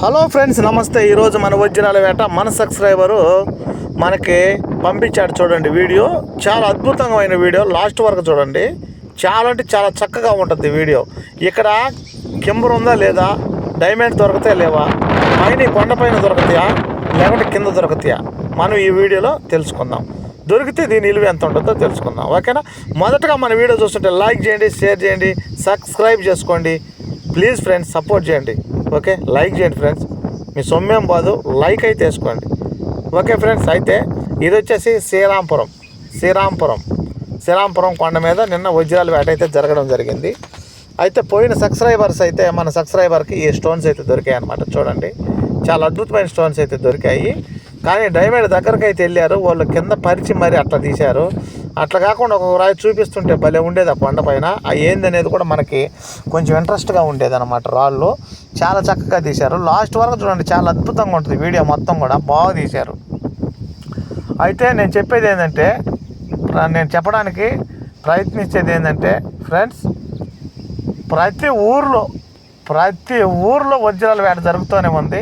Hello friends నమస్తే. ఈరోజు మన వజ్రాల వేట మన సబ్స్క్రైబరు మనకి పంపించాడు చూడండి వీడియో. చాలా అద్భుతమైన వీడియో. లాస్ట్ వరకు చూడండి. చాలా అంటే చాలా చక్కగా ఉంటుంది వీడియో. ఇక్కడ కెంబర్ ఉందా లేదా? డైమండ్ దొరుకుతాయా లేవా? పైన ఈ కొండపైన దొరుకుతాయా? లేకుంటే కింద దొరుకుతాయా? మనం ఈ వీడియోలో తెలుసుకుందాం. దొరికితే దీని విలువ ఎంత ఉంటుందో తెలుసుకుందాం. ఓకేనా? మొదటగా మన వీడియో చూస్తుంటే లైక్ చేయండి షేర్ చేయండి సబ్స్క్రైబ్ చేసుకోండి. ప్లీజ్ ఫ్రెండ్స్ సపోర్ట్ చేయండి. ఓకే? లైక్ చేయండి ఫ్రెండ్స్. మీ సొమ్మేం బాదు లైక్ అయితే వేసుకోండి. ఓకే ఫ్రెండ్స్ అయితే ఇది వచ్చేసి శ్రీరాంపురం. శ్రీరాంపురం. శ్రీరాంపురం కొండ మీద నిన్న వజ్రాల వేట అయితే జరగడం జరిగింది. అయితే పోయిన సబ్స్క్రైబర్స్ అయితే మన సబ్స్క్రైబర్కి ఈ స్టోన్స్ అయితే దొరికాయి అనమాట చూడండి. చాలా అద్భుతమైన స్టోన్స్ అయితే దొరికాయి. కానీ డైమండ్ దగ్గరకు అయితే వెళ్ళారు. వాళ్ళు కింద పరిచి మరి అట్లా తీశారు. అట్లా కాకుండా ఒక రాయి చూపిస్తుంటే భలే ఉండేది ఆ కొండ పైన. ఆ ఏంది అనేది కూడా మనకి కొంచెం ఇంట్రెస్ట్గా ఉండేది అనమాట రాళ్ళు. చాలా చక్కగా తీశారు. లాస్ట్ వరకు చూడండి చాలా అద్భుతంగా ఉంటుంది వీడియో మొత్తం కూడా. బాగా తీశారు. అయితే నేను చెప్పేది ఏంటంటే నేను చెప్పడానికి ప్రయత్నించేది ఏంటంటే ఫ్రెండ్స్ ప్రతి ఊర్లో ప్రతి ఊర్లో వజ్రాల వేట జరుగుతూనే ఉంది.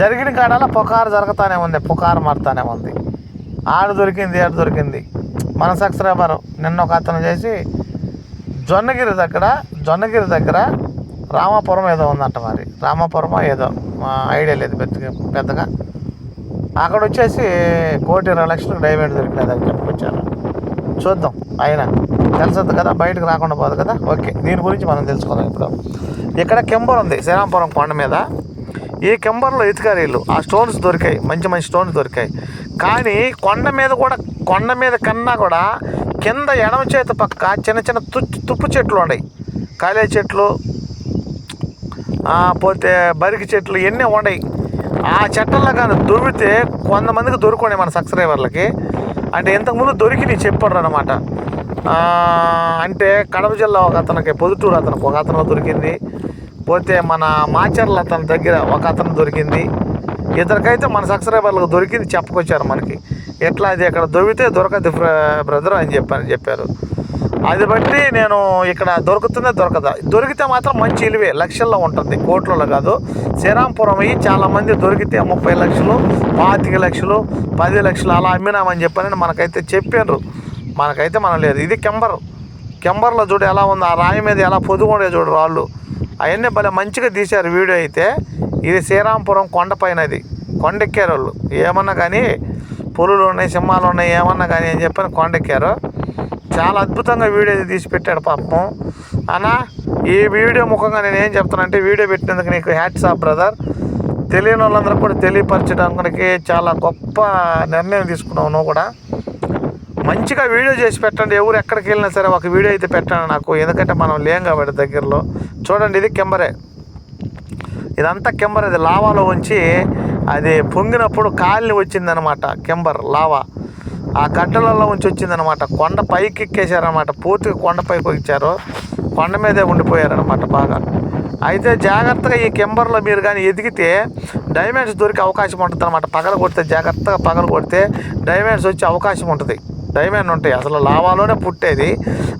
జరిగిన కాడాల పుకారు జరుగుతూనే ఉంది. పుకారు మారుతూనే ఉంది. ఆడ దొరికింది ఆడ దొరికింది. మన సబ్స్క్రైబర్ నిన్న ఒక అతను చేసి జొన్నగిరి దగ్గర జొన్నగిరి దగ్గర రామాపురం ఏదో ఉందంట మరి. రామాపురం ఏదో మా ఐడియా లేదు పెద్దగా పెద్దగా. అక్కడ వచ్చేసి కోటి ఇరవై లక్షలకు డైమండ్ దొరికినదని చెప్పుకొచ్చారు చూద్దాం అయినా తెలుసద్దు కదా బయటకు రాకుండా పోదు కదా. ఓకే దీని గురించి మనం తెలుసుకుందాం ఇప్పుడు. ఇక్కడ కెంబర్ ఉంది శ్రీరాంపురం కొండ మీద. ఈ కెంబర్లో ఎతికారు ఆ స్టోన్స్ దొరికాయి మంచి మంచి స్టోన్స్ దొరికాయి. కానీ కొండ మీద కూడా కొండ మీద కన్నా కూడా కింద ఎడమ చేతి పక్క చిన్న చిన్న తు తుప్పు చెట్లు ఉన్నాయి. కాలే చెట్లు పోతే బరికి చెట్లు ఎన్ని ఉన్నాయి. ఆ చెట్లలో కానీ దొరికితే కొంతమందికి దొరుకునే మన సబ్స్క్రైబర్లకి. అంటే ఇంతకుముందు దొరికి నేను చెప్పాడు అనమాట అంటే కడప జిల్లా ఒక అతనికి పొదుటూరు అతనికి ఒక అతను దొరికింది. పోతే మన మాచర్ల అతని దగ్గర ఒక అతను దొరికింది. ఇద్దరికైతే మన సబ్స్క్రైబర్లకు దొరికింది చెప్పుకొచ్చారు మనకి. ఎట్లా అది ఇక్కడ దొరికితే దొరకదు బ్రదర్ అని చెప్పని చెప్పారు. అది బట్టి నేను ఇక్కడ దొరుకుతుందే దొరకదా? దొరికితే మాత్రం మంచి ఇలువే లక్షల్లో ఉంటుంది కోట్లలో కాదు. శ్రీరాంపురం అయ్యి చాలామంది దొరికితే ముప్పై లక్షలు పాతిక లక్షలు పది లక్షలు అలా అమ్మినామని చెప్పని మనకైతే చెప్పారు మనకైతే మనం లేదు. ఇది కెంబర్. కెంబర్లో చూడు ఎలా ఉంది ఆ రాయి మీద ఎలా పొదుగుండే చూడు రాళ్ళు. అవన్నీ భలే మంచిగా తీశారు వీడియో అయితే. ఇది శ్రీరాంపురం కొండపైనది కొండెక్కారు వాళ్ళు ఏమన్నా కానీ పులులు ఉన్నాయి సింహాలు ఉన్నాయి ఏమన్నా కానీ అని చెప్పని కొండెక్కారు. చాలా అద్భుతంగా వీడియో తీసి పెట్టాడు పాపం. అన్నా ఈ వీడియో ముఖంగా నేను ఏం చెప్తానంటే వీడియో పెట్టినందుకు నీకు హ్యాట్స్ ఆఫ్ బ్రదర్. తెలియని వాళ్ళందరూ కూడా తెలియపరచడానికి చాలా గొప్ప నిర్ణయం తీసుకున్నావు నువ్వు కూడా. మంచిగా వీడియో చేసి పెట్టండి. ఎవరు ఎక్కడికి వెళ్ళినా సరే ఒక వీడియో అయితే పెట్టండి నాకు. ఎందుకంటే మనం లేం కాబట్టి దగ్గరలో. చూడండి ఇది కెంబరే ఇదంతా కెంబర్ అది లావాలో ఉంచి అది పొంగినప్పుడు కాలిని వచ్చిందనమాట. కెంబర్ లావా. ఆ గడ్డలలో ఉంచి వచ్చిందనమాట. కొండ పైకి ఎక్కేశారనమాట. పూర్తిగా కొండ పైకి ఎక్కారు కొండ మీదే ఉండిపోయారనమాట బాగా. అయితే జాగ్రత్తగా ఈ కెంబర్లో మీరు కానీ ఎదిగితే డైమండ్స్ దొరికే అవకాశం ఉంటుంది అనమాట పగల కొడితే జాగ్రత్తగా పగల కొడితే డైమండ్స్ వచ్చే అవకాశం ఉంటుంది. డైమండ్ ఉంటాయి. అసలు లావాలోనే పుట్టేది.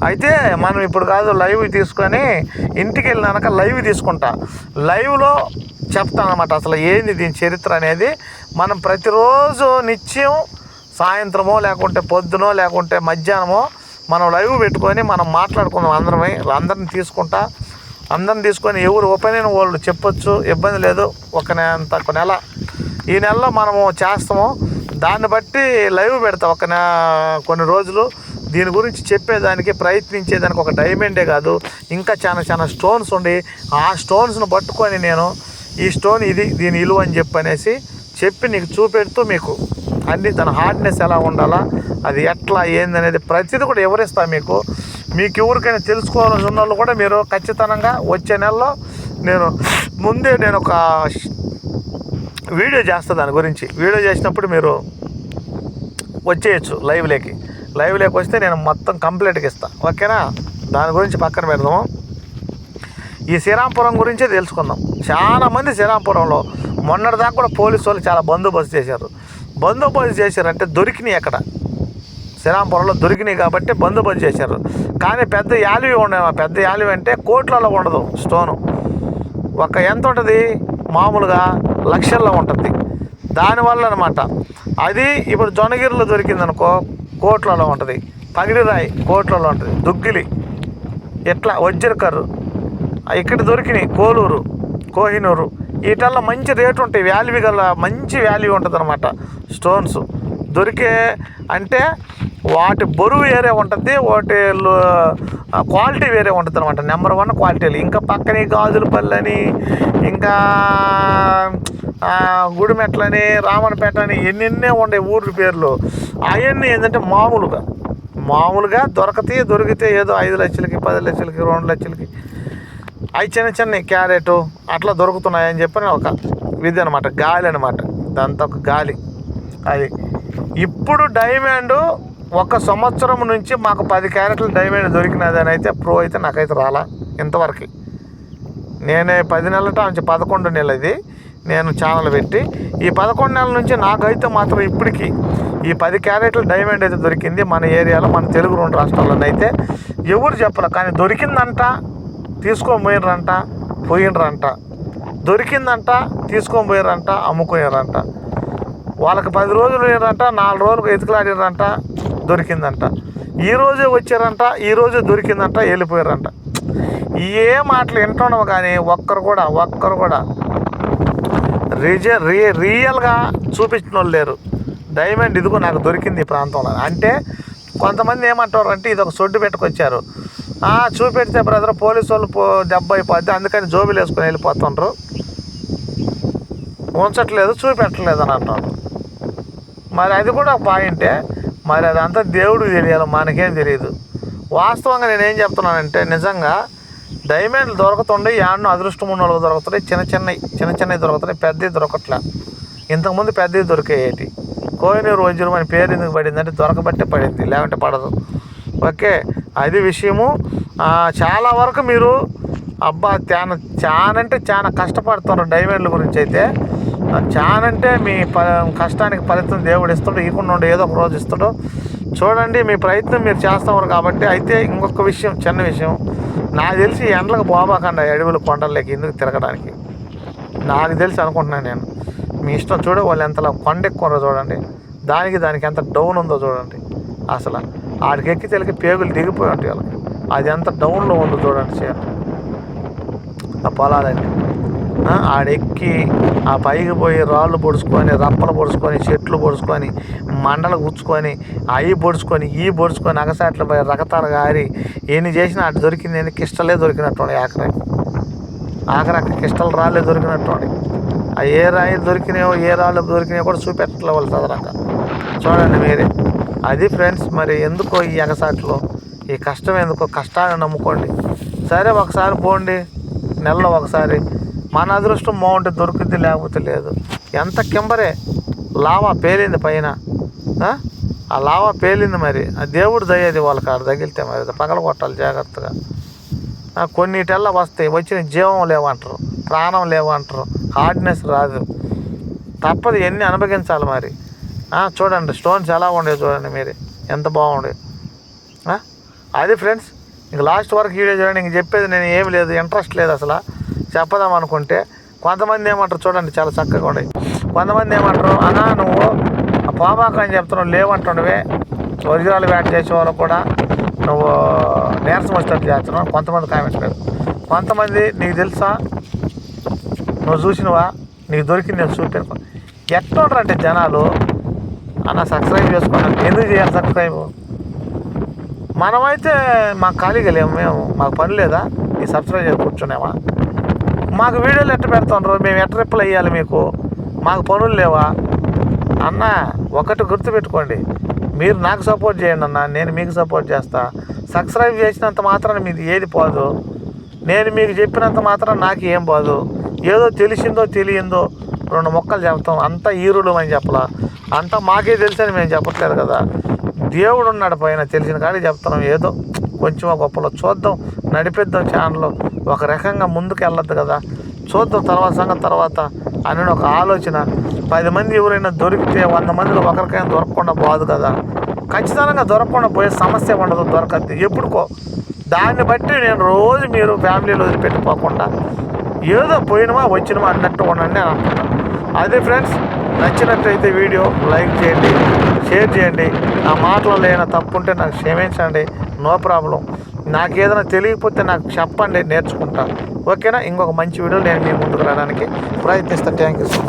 అయితే మనం ఇప్పుడు కాదు లైవ్ తీసుకొని ఇంటికి వెళ్ళినాక లైవ్ తీసుకుంటా. లైవ్లో చెప్తాను అనమాట అసలు ఏంది దీని చరిత్ర అనేది. మనం ప్రతిరోజు నిత్యం సాయంత్రమో లేకుంటే పొద్దునో లేకుంటే మధ్యాహ్నమో మనం లైవ్ పెట్టుకొని మనం మాట్లాడుకుందాం అందరమే. అందరిని తీసుకుంటా. అందరిని తీసుకొని ఎవరు ఒపీనియన్ వాళ్ళు చెప్పొచ్చు ఇబ్బంది లేదు. ఒక నెంత ఒక నెల. ఈ నెలలో మనము చేస్తాము. దాన్ని బట్టి లైవ్ పెడతా ఒక కొన్ని రోజులు. దీని గురించి చెప్పేదానికి ప్రయత్నించేదానికి ఒక డైమండే కాదు. ఇంకా చాలా చాలా స్టోన్స్ ఉండి ఆ స్టోన్స్ను పట్టుకొని నేను ఈ స్టోన్ ఇది దీని ఇలువ అని చెప్పి అనేసి చెప్పి నీకు చూపెడుతూ మీకు అన్ని దాని హార్డ్నెస్ ఎలా ఉండాలా అది ఎట్లా ఏందనేది ప్రతిదీ కూడా వివరిస్తా మీకు. మీకు ఎవరికైనా తెలుసుకోవాలని ఉన్న వాళ్ళు కూడా మీరు ఖచ్చితంగా వచ్చే నెలలో నేను ముందే నేను ఒక వీడియో చేస్తా దాని గురించి. వీడియో చేసినప్పుడు మీరు వచ్చేయచ్చు లైవ్లోకి లైవ్లోకి వస్తే నేను మొత్తం కంప్లీట్గా ఇస్తాను ఓకేనా దాని గురించి పక్కన పెడదాము. ఈ శ్రీరాంపురం గురించే తెలుసుకుందాం. చాలామంది శ్రీరాంపురంలో మొన్నటిదాకా కూడా పోలీసు వాళ్ళు చాలా బందోబస్తు చేశారు. బందోబస్తు చేశారంటే దొరికినాయి అక్కడ. శ్రీరాంపురంలో దొరికినాయి కాబట్టి బందోబస్తు చేశారు. కానీ పెద్ద యాలివి ఉండే పెద్ద యాలివి అంటే కోట్లలో ఉండదు. స్టోను. ఒక ఎంత ఉంటుంది? మామూలుగా లక్షల్లో ఉంటుంది. దానివల్ల అనమాట అది ఇప్పుడు జొన్నగిరిలో దొరికిందనుకో కోట్లలో ఉంటుంది. పగిడిరాయి కోట్లలో ఉంటుంది. దుగ్గిలి ఎట్లా? వజ్రకర్రు ఇక్కడ దొరికినాయి. కోలూరు కోహినూరు. వీటల్లో మంచి రేటు ఉంటాయి. వాల్యూ గల మంచి వాల్యూ ఉంటుంది అనమాట స్టోన్స్ దొరికే అంటే వాటి బరువు వేరే ఉంటుంది. వాటి క్వాలిటీ వేరే ఉంటుంది అనమాట నెంబర్ వన్ క్వాలిటీలు ఇంకా పక్కనే గాజుల పళ్ళని ఇంకా గుడిమెట్లని రామన్పేట అని ఎన్నెన్నే ఉండే ఊర్ల పేర్లు. అవన్నీ ఏంటంటే మామూలుగా. మామూలుగా దొరకతే దొరికితే ఏదో ఐదు లక్షలకి పది లక్షలకి రెండు లక్షలకి. అవి చిన్న చిన్న క్యారెట్ అట్లా దొరుకుతున్నాయని చెప్పి ఒక విధి అనమాట గాలి అనమాట దాంతో ఒక గాలి. అది. ఇప్పుడు డైమండ్ ఒక సంవత్సరం నుంచి మాకు పది క్యారెట్లు డైమండ్ దొరికినది అని అయితే ప్రో అయితే నాకైతే రాలా ఇంతవరకు. నేనే పది నెలల నుంచి పదకొండు నెలలు ఇది. నేను ఛానల్ పెట్టి ఈ పదకొండు నెలల నుంచి నాకైతే మాత్రం ఇప్పటికి ఈ పది క్యారెట్లు డైమండ్ అయితే దొరికింది మన ఏరియాలో మన తెలుగు రెండు రాష్ట్రాల్లో అయితే. ఎవరు చెప్పరు కానీ దొరికిందంట తీసుకొని పోయినరంట పోయినరంట దొరికిందంట తీసుకొని పోయినరంట అమ్ముకునేరంట వాళ్ళకి పది రోజులు పోయినరంట నాలుగు రోజులు ఎతుకులాడినరంట దొరికిందంట. ఈరోజే వచ్చారంట ఈ రోజే దొరికిందంట వెళ్ళిపోయారంట. ఏ మాటలు వింటున్నావు కానీ ఒక్కరు కూడా ఒక్కరు కూడా రిజ రీ రియల్గా చూపించిన వాళ్ళు లేరు. డైమండ్ ఇదిగో నాకు దొరికింది ఈ ప్రాంతంలో. అంటే కొంతమంది ఏమంటారు అంటే ఇది ఒక సొడ్డు పెట్టుకొచ్చారు. చూపెడితే బ్రదర్ పోలీసు వాళ్ళు పో దెబ్బ అయిపోద్ది అందుకని జోబులు వేసుకొని వెళ్ళిపోతుండ్రు. ఉంచట్లేదు చూపెట్టలేదు అని అంటారు మరి అది కూడా ఒక పాయింటే మరి అదంతా దేవుడికి తెలియాలి మనకేం తెలియదు. వాస్తవంగా నేనేం చెప్తున్నానంటే నిజంగా డైమండ్లు దొరుకుతుండే యాడ్ను అదృష్టం ఉన్న వాళ్ళకి దొరుకుతున్నాయి చిన్న చిన్నవి చిన్న చిన్నవి దొరుకుతున్నాయి పెద్దవి దొరకట్లే. ఇంతకుముందు పెద్దవి దొరికేటి. కోహినూరు వజ్రం అని పేరు ఎందుకు పడిందంటే దొరకబట్టే పడింది లేకుంటే పడదు. ఓకే అది విషయము. చాలా వరకు మీరు అబ్బా చాలా చాలా అంటే చాలా కష్టపడుతున్నారు డైమండ్ల గురించి అయితే. చాలా అంటే మీ ప కష్టానికి ఫలితం దేవుడు ఇస్తాడు ఇకుండా ఉండే ఏదో ఒక రోజు ఇస్తాడు. చూడండి మీ ప్రయత్నం మీరు చేస్తున్నారు కాబట్టి అయితే ఇంకొక విషయం చిన్న విషయం. నాకు తెలిసి ఎండలకు పోబాకండి అడవులు కొండలకి ఎందుకు తిరగడానికి? నాకు తెలిసి అనుకుంటున్నాను నేను. మీ ఇష్టం చూడ వాళ్ళు ఎంతలా కొండ ఎక్కువ చూడండి. దానికి దానికి ఎంత డౌన్ ఉందో చూడండి. అసలు ఆడికి ఎక్కి తెలికి పేగులు దిగిపోయి ఉంటాయి వాళ్ళకి. అది ఎంత డౌన్లో ఉందో చూడండి చేయాలి ఆ పొలాలన్నీ. ఆడెక్కి ఆ పైకి పోయి రాళ్ళు పొడుచుకొని రప్పలు పొడుచుకొని చెట్లు పొడుచుకొని మండలు గుచ్చుకొని అవి పొడుచుకొని ఈ పొడుచుకొని అగసాట్ల పోయి రకతాలు గారి ఎన్ని చేసినా అటు దొరికింది ఎన్ని కిష్టలే దొరికినట్టు ఆఖరి. ఆఖరి కిష్టలు రాళ్ళే దొరికినట్టు ఆ ఏ రాయి దొరికినాయో ఏ రాళ్ళు దొరికినాయో కూడా చూపెట్టలే వాళ్ళు చదరక చూడండి మీరే. అది ఫ్రెండ్స్ మరి ఎందుకో ఈ ఎగసాట్లు ఈ కష్టం ఎందుకో? కష్టాన్ని నమ్ముకోండి. సరే ఒకసారి పోండి. నెలలో ఒకసారి. మన అదృష్టం బాగుంటే దొరికింది లేకపోతే లేదు. ఎంత కింబరే లావా పేలింది పైన. ఆ? లావా పేలింది మరి. ఆ దేవుడు దయ్యేది వాళ్ళకి ఆడ తగిలితే మరి. పగల కొట్టాలి జాగ్రత్తగా. ఆ, కొన్నిటల్లా వస్తాయి. వచ్చిన జీవం లేవంటారు ప్రాణం లేవంటారు హార్డ్నెస్ రాదు. తప్పదు ఎన్ని అనుభవించాలి మరి. చూడండి స్టోన్స్ ఎలా ఉండేవి చూడండి మీరు. ఎంత బాగుండే అది ఫ్రెండ్స్ ఇంక లాస్ట్ వరకు వీడియో చూడండి ఇంక చెప్పేది నేను ఏమి లేదు ఇంట్రెస్ట్ లేదు అసలు. చెప్పదాం అనుకుంటే కొంతమంది ఏమంటారు చూడండి చాలా చక్కగా ఉండేవి కొంతమంది ఏమంటారు అన్నా నువ్వు ఆ అని చెప్తున్నావు లేవంటుండవే. ఒరిజినల్ వేట చేసే వాళ్ళు కూడా నువ్వు నీరసం వచ్చేటట్టు చేస్తున్నావు. కొంతమంది కామెంట్స్ లేదు కొంతమంది నీకు తెలుసా? నువ్వు చూసినవా? నీకు దొరికింది నేను చూపాను ఎట్లుంటారంటే జనాలు అన్న సబ్స్క్రైబ్ చేసుకున్నాను ఎందుకు చేయాలి సబ్స్క్రైబ్ మనమైతే మాకు ఖాళీగా లేము మేము. మాకు పని లేదా? ఈ సబ్స్క్రైబ్ చేసి కూర్చున్నామా? మాకు వీడియోలు ఎట్ట పెడుతుండ్రు? మేము ఎట్ట రిప్లై ఇవ్వాలి మీకు? మాకు పనులు లేవా? అన్న ఒకటి గుర్తుపెట్టుకోండి. మీరు నాకు సపోర్ట్ చేయండి అన్న నేను మీకు సపోర్ట్ చేస్తా. సబ్స్క్రైబ్ చేసినంత మాత్రాన మీది ఏది పోదు. నేను మీకు చెప్పినంత మాత్రం నాకు ఏం పోదు. ఏదో తెలిసిందో తెలియందో రెండు మొక్కలు చెప్తాం. అంతా ఈరుడు అని చెప్పలా. అంతా మాకే తెలుసని మేము చెప్పట్లేదు కదా. దేవుడు ఉన్నాడు పైన తెలిసిన కాడికి చెప్తున్నాం. ఏదో కొంచెం గొప్పలో చూద్దాం నడిపిద్దాం ఛానల్ ఒక రకంగా ముందుకు వెళ్ళొద్దు కదా. చూద్దాం తర్వాత సంగతి తర్వాత అని ఒక ఆలోచన. పది మంది ఎవరైనా దొరికితే వంద మందిలో ఒకరికైనా దొరకకుండా పోదు కదా. ఖచ్చితంగా దొరకకుండా పోయే సమస్య ఉండదు దొరకద్ది. ఎప్పుడుకో. దాన్ని బట్టి నేను రోజు మీరు ఫ్యామిలీలో వదిలిపెట్టిపోకుండా ఏదో పోయినమా వచ్చినమా అన్నట్టు ఉండండి అని అనుకుంటాను అదే ఫ్రెండ్స్ నచ్చినట్టయితే వీడియో లైక్ చేయండి షేర్ చేయండి. నా మాటలో లేని తప్పు ఉంటే నాకు క్షమించండి. No problem. నాకు ఏదైనా తెలియకపోతే నాకు చెప్పండి నేర్చుకుంటా. ఓకేనా? ఇంకొక మంచి వీడియో నేను మీ ముందుకు రావడానికి ప్రయత్నిస్తాను థ్యాంక్ యూ సో మచ్